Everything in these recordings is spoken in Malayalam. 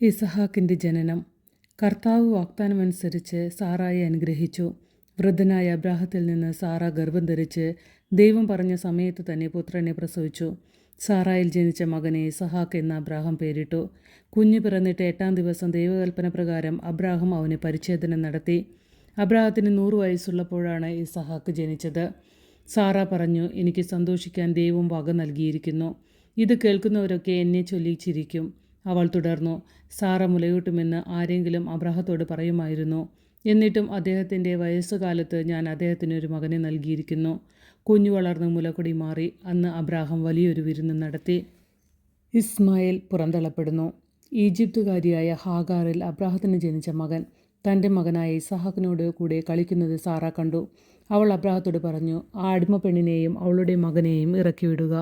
ഇസഹാക്കിന്റെ ജനനം. കർത്താവ് വാഗ്ദാനമനുസരിച്ച് സാറായെ അനുഗ്രഹിച്ചു. വൃദ്ധനായ അബ്രാഹത്തിൽ നിന്ന് സാറ ഗർഭം ധരിച്ച് ദൈവം പറഞ്ഞ സമയത്ത് തന്നെ പുത്രനെ പ്രസവിച്ചു. സാറായിൽ ജനിച്ച മകനെ ഇസഹാക്ക് എന്ന അബ്രാഹം പേരിട്ടു. കുഞ്ഞു പിറന്നിട്ട് എട്ടാം ദിവസം ദൈവകൽപ്പന പ്രകാരം അബ്രാഹം അവന് പരിച്ഛേദനം നടത്തി. അബ്രാഹത്തിന് നൂറ് വയസ്സുള്ളപ്പോഴാണ് ഇസഹാക്ക് ജനിച്ചത്. സാറ പറഞ്ഞു എനിക്ക് സന്തോഷിക്കാൻ ദൈവം വക നൽകിയിരിക്കുന്നു. ഇത് കേൾക്കുന്നവരൊക്കെ എന്നെ ചൊല്ലി ചിരിക്കും അവൾ തുടർന്നു. സാറ മുലയൂട്ടുമെന്ന് ആരെങ്കിലും അബ്രാഹത്തോട് പറയുമായിരുന്നു. എന്നിട്ടും അദ്ദേഹത്തിന്റെ വയസ്സുകാലത്ത് ഞാൻ അദ്ദേഹത്തിനൊരു മകനെ നൽകിയിരിക്കുന്നു. കുഞ്ഞു വളർന്ന് മുലക്കൊടി മാറി. അന്ന് അബ്രാഹം വലിയൊരു വിരുന്ന് നടത്തി. ഇസ്മായിൽ പുറന്തള്ളപ്പെടുന്നു. ഈജിപ്തുകാരിയായ ഹാഗാറിൽ അബ്രാഹത്തിന് ജനിച്ച മകൻ. തന്റെ മകനായ ഇസഹാക്കിനോട് കൂടെ കളിക്കുന്നത് സാറ കണ്ടു. അവൾ അബ്രാഹത്തോട് പറഞ്ഞു ആ അടിമ പെണ്ണിനെയും അവളുടെ മകനെയും ഇറക്കിവിടുക.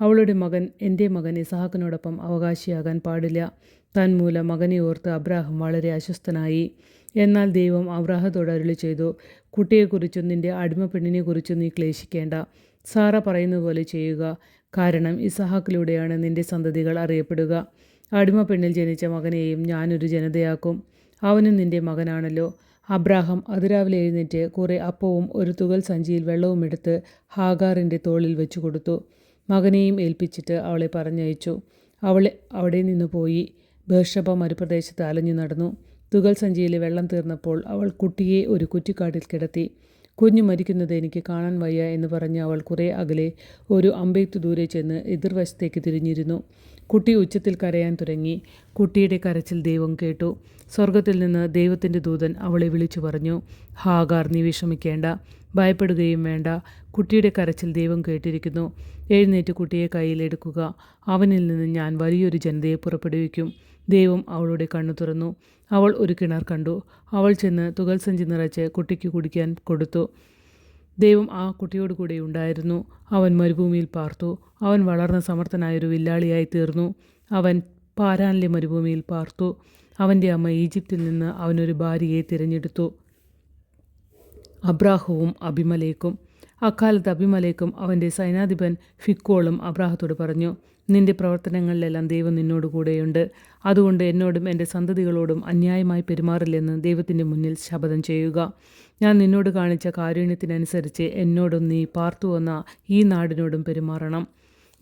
അവളുടെ മകൻ എന്റെ മകൻ ഇസഹാക്കിനോടൊപ്പം അവകാശിയാകാൻ പാടില്ല. തന്മൂലം മകനെ ഓർത്ത് അബ്രാഹം വളരെ അസ്വസ്ഥനായി. എന്നാൽ ദൈവം അബ്രാഹത്തോട് അരുളി ചെയ്തു കുട്ടിയെക്കുറിച്ചും നിന്റെ അടിമ പെണ്ണിനെക്കുറിച്ചും നീ ക്ലേശിക്കേണ്ട. സാറ പറയുന്നതുപോലെ ചെയ്യുക. കാരണം ഇസഹാക്കിലൂടെയാണ് നിന്റെ സന്തതികൾ അറിയപ്പെടുക. അടിമ പെണ്ണിൽ ജനിച്ച മകനെയും ഞാനൊരു ജനതയാക്കും. അവനും നിന്റെ മകനാണല്ലോ അബ്രാഹം അതിരാവിലെ എഴുന്നേറ്റ് കുറേ അപ്പവും ഒരു തുകൽ സഞ്ചിയിൽ വെള്ളവും എടുത്ത് ഹാഗാറിന്റെ തോളിൽ വെച്ചു കൊടുത്തു. മകനെയും ഏൽപ്പിച്ചിട്ട് അവളെ പറഞ്ഞയച്ചു. അവൾ അവിടെ നിന്ന് പോയി ബേർഷബ മരുപ്രദേശത്ത് അലഞ്ഞു നടന്നു. തുകൽ സഞ്ചിയിൽ വെള്ളം തീർന്നപ്പോൾ അവൾ കുട്ടിയെ ഒരു കുറ്റിക്കാട്ടിൽ കിടത്തി. കുഞ്ഞു മരിക്കുന്നത് എനിക്ക് കാണാൻ വയ്യ എന്ന് പറഞ്ഞ് അവൾ കുറേ അകലെ ഒരു അമ്പെയ്ത്തു ദൂരെ ചെന്ന് എതിർവശത്തേക്ക് തിരിഞ്ഞിരുന്നു. കുട്ടി ഉച്ചത്തിൽ കരയാൻ തുടങ്ങി. കുട്ടിയുടെ കരച്ചിൽ ദൈവം കേട്ടു. സ്വർഗത്തിൽ നിന്ന് ദൈവത്തിന്റെ ദൂതൻ അവളെ വിളിച്ചു പറഞ്ഞു ഹാഗാർ നീ വിഷമിക്കേണ്ട ഭയപ്പെടുകയും വേണ്ട. കുട്ടിയുടെ കരച്ചിൽ ദൈവം കേട്ടിരിക്കുന്നു. എഴുന്നേറ്റ് കുട്ടിയെ കയ്യിലെടുക്കുക അവനിൽ നിന്ന് ഞാൻ വലിയൊരു ജനതയെ പുറപ്പെടുവിക്കും. ദൈവം അവളുടെ കണ്ണു തുറന്നു. അവൾ ഒരു കിണർ കണ്ടു. അവൾ ചെന്ന് തുകൽ സഞ്ചി നിറച്ച് കുട്ടിക്ക് കുടിക്കാൻ കൊടുത്തു. ദൈവം ആ കുട്ടിയോട് കൂടെ ഉണ്ടായിരുന്നു. അവൻ മരുഭൂമിയിൽ പാർത്തു. അവൻ വളർന്ന സമർത്ഥനായൊരു വില്ലാളിയായി തീർന്നു. അവൻ പാരാനിലെ മരുഭൂമിയിൽ പാർത്തു. അവന്റെ അമ്മ ഈജിപ്തിൽ നിന്ന് അവനൊരു ഭാര്യയെ തിരഞ്ഞെടുത്തു. അബ്രാഹവും അഭിമലേക്കും. അക്കാലത്ത് അഭിമലേക്കും അവന്റെ സൈനാധിപൻ ഫിക്കോളും അബ്രാഹത്തോട് പറഞ്ഞു നിന്റെ പ്രവർത്തനങ്ങളിലെല്ലാം ദൈവം നിന്നോട് കൂടെയുണ്ട്. അതുകൊണ്ട് എന്നോടും എന്റെ സന്തതികളോടും അന്യായമായി പെരുമാറില്ലെന്ന് ദൈവത്തിന്റെ മുന്നിൽ ശപഥം ചെയ്യുക. ഞാൻ നിന്നോട് കാണിച്ച കാരുണ്യത്തിനനുസരിച്ച് എന്നോടും നീ പാർത്തു വന്ന ഈ നാടിനോടും പെരുമാറണം.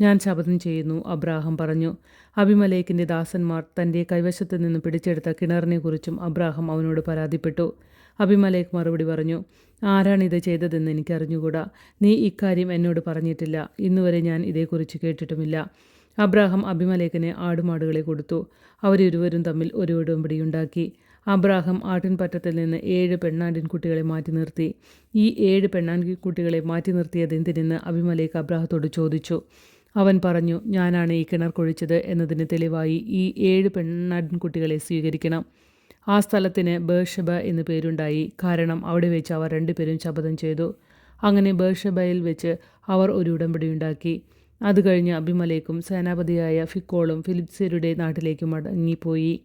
ഞാൻ ശപഥം ചെയ്യുന്നു അബ്രാഹം പറഞ്ഞു. അഭിമലേക്കിന്റെ ദാസന്മാർ തന്റെ കൈവശത്ത് നിന്ന് പിടിച്ചെടുത്ത കിണറിനെക്കുറിച്ചും അബ്രാഹം അവനോട് പരാതിപ്പെട്ടു. അഭിമലേഖ് മറുപടി പറഞ്ഞു ആരാണിത് ചെയ്തതെന്ന് എനിക്കറിഞ്ഞുകൂടാ. നീ ഇക്കാര്യം എന്നോട് പറഞ്ഞിട്ടില്ല. ഇന്നുവരെ ഞാൻ ഇതേക്കുറിച്ച് കേട്ടിട്ടുമില്ല. അബ്രാഹം അഭിമലേഖന് ആടുമാടുകളെ കൊടുത്തു. അവരിരുവരും തമ്മിൽ ഒരു ഉടമ്പടിയുണ്ടാക്കി. അബ്രാഹം ആട്ടിൻപറ്റത്തിൽ നിന്ന് ഏഴ് പെണ്ണാണ്ടിൻ കുട്ടികളെ മാറ്റി നിർത്തി. ഈ ഏഴ് പെണ്ണാണ്ടിൻ കുട്ടികളെ മാറ്റി നിർത്തിയത് എന്തിനെന്ന് അഭിമലേക്ക് അബ്രാഹത്തോട് ചോദിച്ചു. അവൻ പറഞ്ഞു ഞാനാണ് ഈ കിണർ കൊഴിച്ചത് എന്നതിന് തെളിവായി ഈ ഏഴ് പെണ്ണാടിൻ കുട്ടികളെ സ്വീകരിക്കണം. ആ സ്ഥലത്തിന് ബേർഷബ എന്ന് പേരുണ്ടായി. കാരണം അവിടെ വെച്ച് അവർ രണ്ടുപേരും ശപഥം ചെയ്തു. അങ്ങനെ ബേർഷബയിൽ വെച്ച് അവർ ഒരു ഉടമ്പടി ഉണ്ടാക്കി അത് കഴിഞ്ഞ് അഭിമലേക്കും സേനാപതിയായ ഫിക്കോളും ഫിലിപ്സരുടെ നാട്ടിലേക്ക് മടങ്ങിപ്പോയി.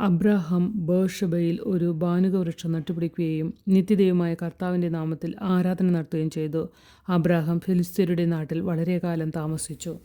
അബ്രാഹാം ബേർഷബയിൽ ഒരു ബാനുകവൃക്ഷം നട്ടുപിടിക്കുകയും നിത്യദൈവമായ കർത്താവിന്റെ നാമത്തിൽ ആരാധന നടത്തുകയും ചെയ്തു. അബ്രാഹാം ഫിലിസ്തീനയുടെ നാട്ടിൽ വളരെ കാലം താമസിച്ചു.